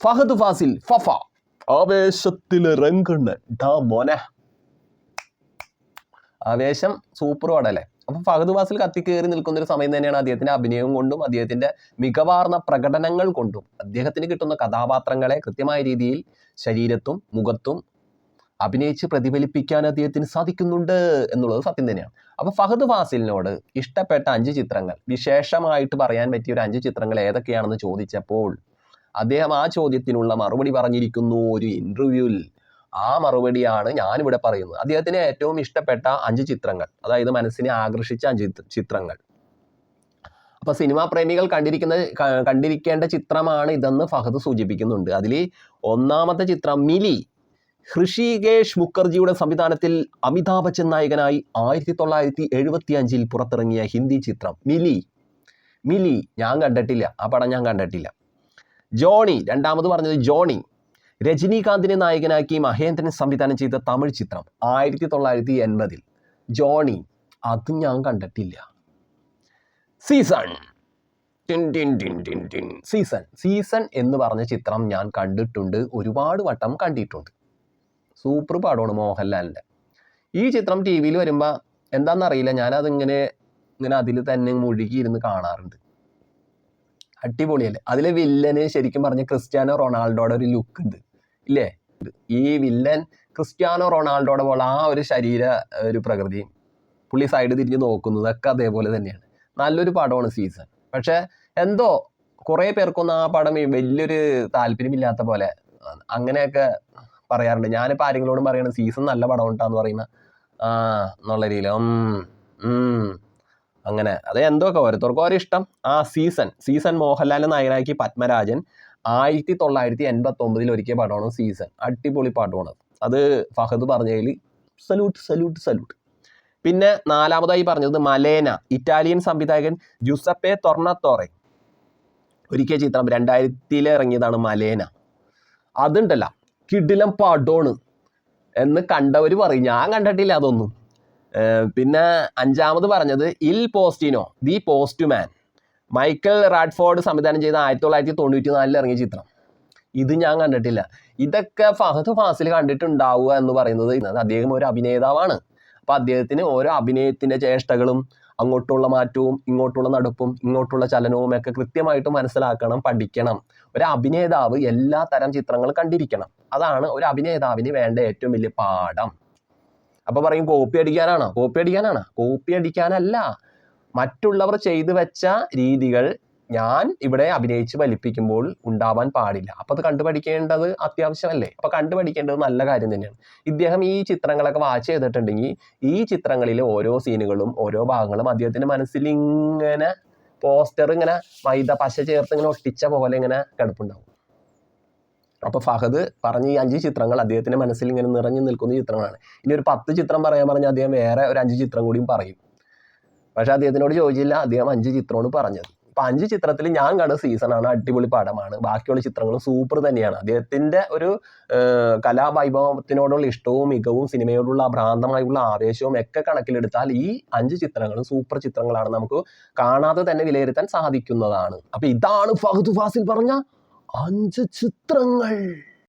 ഫഹദ് ഫാസിൽ ഫഫ. ആവേശത്തിലെ രംഗണ് ഡാ മോനെ. ആവേശം സൂപ്പർ പാടല്ലേ? അപ്പൊ ഫഹദ് ഫാസിൽ കത്തി കയറി നിൽക്കുന്ന ഒരു സമയം തന്നെയാണ് അദ്ദേഹത്തിന്റെ അഭിനയം കൊണ്ടും അദ്ദേഹത്തിന്റെ മികവാർന്ന പ്രകടനങ്ങൾ കൊണ്ടും. അദ്ദേഹത്തിന് കിട്ടുന്ന കഥാപാത്രങ്ങളെ കൃത്യമായ രീതിയിൽ ശരീരത്തും മുഖത്തും അഭിനയിച്ച് പ്രതിഫലിപ്പിക്കാൻ അദ്ദേഹത്തിന് സാധിക്കുന്നുണ്ട് എന്നുള്ളത് സത്യം തന്നെയാണ്. അപ്പൊ ഫഹദ് ഫാസിലിനോട് ഇഷ്ടപ്പെട്ട അഞ്ച് ചിത്രങ്ങൾ വിശേഷമായിട്ട് പറയാൻ പറ്റിയ ഒരു അഞ്ച് ചിത്രങ്ങൾ ഏതൊക്കെയാണെന്ന് ചോദിച്ചപ്പോൾ അദ്ദേഹം ആ ചോദ്യത്തിനുള്ള മറുപടി പറഞ്ഞിരിക്കുന്നു ഒരു ഇന്റർവ്യൂവിൽ ആ മറുപടിയാണ് ഞാനിവിടെ പറയുന്നത്. അദ്ദേഹത്തിന് ഏറ്റവും ഇഷ്ടപ്പെട്ട അഞ്ച് ചിത്രങ്ങൾ അതായത് മനസ്സിനെ ആകർഷിച്ച അഞ്ച് ചിത്രങ്ങൾ. അപ്പൊ സിനിമാ പ്രേമികൾ കണ്ടിരിക്കുന്ന കണ്ടിരിക്കേണ്ട ചിത്രമാണ് ഇതെന്ന് ഫഹദ് സൂചിപ്പിക്കുന്നുണ്ട്. അതിൽ ഒന്നാമത്തെ ചിത്രം മിലി ഹൃഷികേഷ് മുഖർജിയുടെ സംവിധാനത്തിൽ അമിതാഭ് ബച്ചൻ നായകനായി ആയിരത്തി തൊള്ളായിരത്തി എഴുപത്തി അഞ്ചിൽ പുറത്തിറങ്ങിയ ഹിന്ദി ചിത്രം മിലി. മിലി ഞാൻ കണ്ടിട്ടില്ല. ആ പടം ഞാൻ കണ്ടിട്ടില്ല. ജോണി രണ്ടാമത് പറഞ്ഞത് ജോണി. രജനീകാന്തിനെ നായകനാക്കി മഹേന്ദ്രൻ സംവിധാനം ചെയ്ത തമിഴ് ചിത്രം ആയിരത്തി തൊള്ളായിരത്തി എൺപതിൽ ജോണി അത് ഞാൻ കണ്ടിട്ടില്ല. Season. Tin tin tin tin. Season. Season എന്ന് പറഞ്ഞ ചിത്രം ഞാൻ കണ്ടിട്ടുണ്ട് ഒരുപാട് വട്ടം കണ്ടിട്ടുണ്ട്. സൂപ്പർ പടമാണ് മോഹൻലാലിന്റെ. ഈ ചിത്രം ടി വിയിൽ വരുമ്പോൾ എന്താണെന്നറിയില്ല ഞാനതിങ്ങനെ ഇങ്ങനെ അതിൽ തന്നെ മുഴുകി ഇരുന്ന് കാണാറുണ്ട്. അടിപൊളിയല്ലേ അതിലെ വില്ലന് ശരിക്കും പറഞ്ഞ ക്രിസ്ത്യാനോ റൊണാൾഡോയുടെ ഒരു ലുക്ക് ഉണ്ട്. ഇല്ലേ? ഈ വില്ലൻ ക്രിസ്ത്യാനോ റൊണാൾഡോയുടെ പോലെ ആ ഒരു ശരീര ഒരു പ്രകൃതി പുള്ളി സൈഡ് തിരിഞ്ഞ് നോക്കുന്നതൊക്കെ അതേപോലെ തന്നെയാണ്. നല്ലൊരു പടമാണ് സീസൺ പക്ഷേ എന്തോ കുറേ പേർക്കൊന്നും ആ പടം വലിയൊരു താല്പര്യമില്ലാത്ത പോലെ അങ്ങനെയൊക്കെ പറയാറുണ്ട്. ഞാനിപ്പോൾ ആരെങ്കിലോടും പറയണ സീസൺ നല്ല പടം ഉണ്ടാന്ന് പറയുന്ന ആ എന്നുള്ള രീതിയിൽ. അങ്ങനെ. അത് എന്തൊക്കെ? ഓരോരുത്തർക്കും ഓരോ ഇഷ്ടം. ആ സീസൺ. സീസൺ മോഹൻലാൽ നായകനാക്കി പത്മരാജൻ ആയിരത്തി തൊള്ളായിരത്തി എൺപത്തി ഒമ്പതിൽ ഒരുക്കിയ പടമാണ് സീസൺ. അടിപൊളി പാട്ടുമാണ് അത് ഫഹദ് പറഞ്ഞതിൽ സല്യൂട്ട് സല്യൂട്ട് സല്യൂട്ട്. പിന്നെ നാലാമതായി പറഞ്ഞത് മലേന. ഇറ്റാലിയൻ സംവിധായകൻ ജുസപ്പെ തൊർണത്തോറെ ഒരിക്കൽ ചിത്രം രണ്ടായിരത്തിയിൽ ഇറങ്ങിയതാണ് മലേന. അതുണ്ടല്ല. കിടിലം പാട്ടോണ് എന്ന് കണ്ടവർ പറയും. ഞാൻ കണ്ടിട്ടില്ല അതൊന്നും. പിന്നെ അഞ്ചാമത് പറഞ്ഞത് Il Postino The Postman. Michael Radford സംവിധാനം ചെയ്ത ആയിരത്തി തൊള്ളായിരത്തി തൊണ്ണൂറ്റി നാലിൽ ഇറങ്ങിയ ചിത്രം. ഇത് ഞാൻ കണ്ടിട്ടില്ല. ഇതൊക്കെ ഫഹദ് ഫാസിൽ കണ്ടിട്ടുണ്ടാവുക എന്ന് പറയുന്നത് അദ്ദേഹം ഒരു അഭിനേതാവാണ്. അപ്പൊ അദ്ദേഹത്തിന് ഓരോ അഭിനയത്തിന്റെ ചേഷ്ടകളും അങ്ങോട്ടുള്ള മാറ്റവും ഇങ്ങോട്ടുള്ള നടപ്പും ഇങ്ങോട്ടുള്ള ചലനവും ഒക്കെ കൃത്യമായിട്ട് മനസ്സിലാക്കണം പഠിക്കണം. ഒരു അഭിനേതാവ് എല്ലാ തരം ചിത്രങ്ങളും കണ്ടിരിക്കണം. അതാണ് ഒരു അഭിനേതാവിന് വേണ്ട ഏറ്റവും വലിയ പാഠം. അപ്പൊ പറയും കോപ്പി അടിക്കാനാണോ? കോപ്പി അടിക്കാനാണോ? കോപ്പി അടിക്കാനല്ല. മറ്റുള്ളവർ ചെയ്തു വെച്ച രീതികൾ ഞാൻ ഇവിടെ അഭിനയിച്ച് ഫലിപ്പിക്കുമ്പോൾ ഉണ്ടാവാൻ പാടില്ല. അപ്പൊ അത് കണ്ടുപഠിക്കേണ്ടത് അത്യാവശ്യമല്ലേ? അപ്പൊ കണ്ടുപഠിക്കേണ്ടത് നല്ല കാര്യം തന്നെയാണ്. ഇദ്ദേഹം ഈ ചിത്രങ്ങളൊക്കെ വാച്ച് ചെയ്തിട്ടുണ്ടെങ്കിൽ ഈ ചിത്രങ്ങളിലെ ഓരോ സീനുകളും ഓരോ ഭാഗങ്ങളും അദ്ദേഹത്തിന്റെ മനസ്സിൽ ഇങ്ങനെ പോസ്റ്റർ ഇങ്ങനെ മൈദ പശ ചേർത്ത് ഇങ്ങനെ ഒട്ടിച്ച പോലെ ഇങ്ങനെ കിടപ്പുണ്ടാവും. അപ്പൊ ഫഹദ് പറഞ്ഞ ഈ അഞ്ച് ചിത്രങ്ങൾ അദ്ദേഹത്തിന്റെ മനസ്സിൽ ഇങ്ങനെ നിറഞ്ഞു നിൽക്കുന്ന ചിത്രങ്ങളാണ്. ഇനി ഒരു പത്ത് ചിത്രം പറയാൻ പറഞ്ഞാൽ അദ്ദേഹം വേറെ ഒരു അഞ്ച് ചിത്രം കൂടിയും പറയും. പക്ഷെ അദ്ദേഹത്തിനോട് ചോദിച്ചില്ല അദ്ദേഹം അഞ്ച് ചിത്രമാണ് പറഞ്ഞത്. അപ്പൊ അഞ്ച് ചിത്രത്തിൽ ഞാൻ കണ്ട സീസണാണ് അടിപൊളി പടമാണ്. ബാക്കിയുള്ള ചിത്രങ്ങളും സൂപ്പർ തന്നെയാണ്. അദ്ദേഹത്തിന്റെ ഒരു കലാവൈഭവത്തിനോടുള്ള ഇഷ്ടവും മികവും സിനിമയോടുള്ള ഭ്രാന്തമായുള്ള ആവേശവും ഒക്കെ കണക്കിലെടുത്താൽ ഈ അഞ്ച് ചിത്രങ്ങളും സൂപ്പർ ചിത്രങ്ങളാണ് നമുക്ക് കാണാതെ തന്നെ വിലയിരുത്താൻ സാധിക്കുന്നതാണ്. അപ്പോൾ ഇതാണ് ഫഹദ് ഫാസിൽ പറഞ്ഞ അഞ്ച് ചിത്രങ്ങൾ.